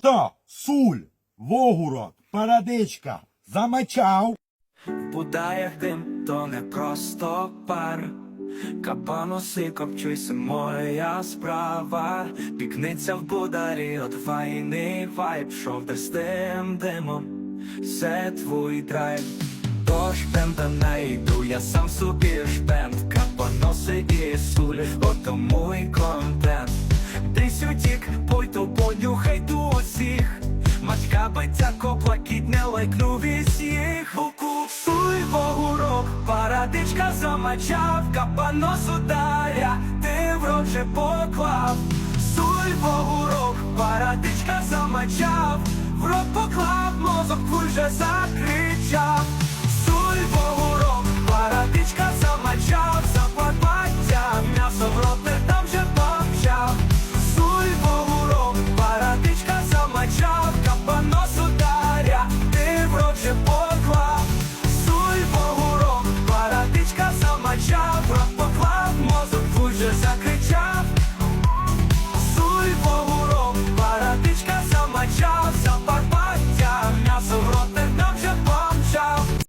Хто? Суль, вогурок, парадичка, замачав. В Будаях дим, то не просто пар. Кабаноси копчуйся, моя справа. Пікниця в бударі от війни вайб, шов дерстим димом. Все твій драйв. До шпента не йду, я сам собі шпент. Кабаноси і суль, ото мій контент. Десь утік, копла кітне лайкнув із їх Суй вогурок, парадичка замачав, капанос ударя, ти в рот же поклав. Суй вогурок, парадичка замачав, в рот поклав, мозок твій же закричав. Суй вогурок,